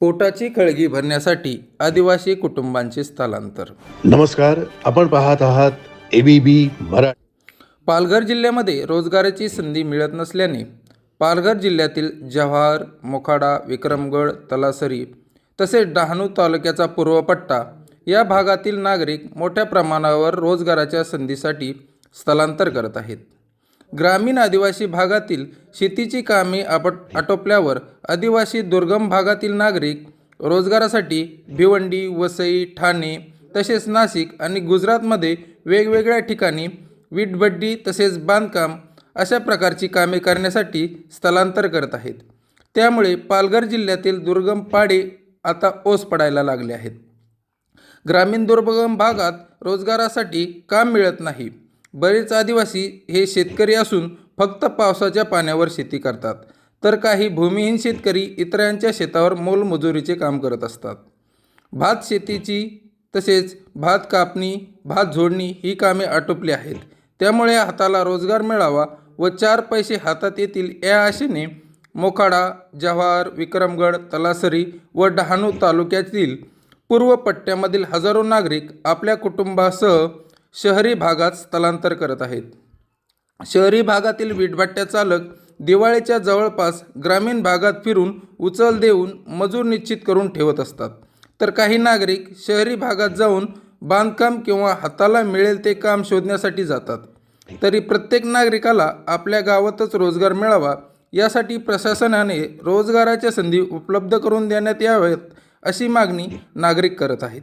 पोटाची खळगी भरण्यासाठी आदिवासी कुटुंबांचे स्थलांतर. नमस्कार आपण पाहत आहात एबीबी मराठी. पालघर जिल्ह्यामध्ये रोजगाराची संधी मिळत नसल्याने पालघर जिल्ह्यातील जव्हार मोखाडा विक्रमगड तलासरी तसेच डहाणू तालुक्याचा पूर्व पट्टा या भागातील नागरिक मोठ्या प्रमाणावर रोजगाराच्या संधीसाठी स्थलांतर करत आहेत. ग्रामीण आदिवासी भागातील शेतीची कामे आपट आटोपल्यावर आदिवासी दुर्गम भागातील नागरिक रोजगारासाठी भिवंडी वसई ठाणे तसेच नाशिक आणि गुजरातमध्ये वेगवेगळ्या ठिकाणी वीटभट्टी तसेच बांधकाम अशा प्रकारची कामे करण्यासाठी स्थलांतर करत आहेत. त्यामुळे पालघर जिल्ह्यातील दुर्गम पाडे आता ओस पडायला लागले आहेत. ग्रामीण दुर्गम भागात रोजगारासाठी काम मिळत नाही. बरेच आदिवासी हे शेतकरी असून फक्त पावसाच्या पाण्यावर शेती करतात तर काही भूमिहीन शेतकरी इतरांच्या शेतावर मोलमजुरीचे काम करत असतात. भात शेतीची तसेच भात कापणी भात झोडणी ही कामे आटोपली आहेत. त्यामुळे हाताला रोजगार मिळावा व चार पैसे हातात येतील या आशेने मोखाडा जव्हार विक्रमगड तलासरी व डहाणू तालुक्यातील पूर्व पट्ट्यामधील हजारो नागरिक आपल्या कुटुंबासह शहरी भागात स्थलांतर करत आहेत. शहरी भागातील वीटभट्ट्या चालक दिवाळीच्या जवळपास ग्रामीण भागात फिरून उचल देऊन मजूर निश्चित करून ठेवत असतात. तर काही नागरिक शहरी भागात जाऊन बांधकाम किंवा हाताला मिळेल ते काम शोधण्यासाठी जातात. तरी प्रत्येक नागरिकाला आपल्या गावातच रोजगार मिळावा यासाठी प्रशासनाने रोजगाराच्या संधी उपलब्ध करून देण्यात याव्यात अशी मागणी नागरिक करत आहेत.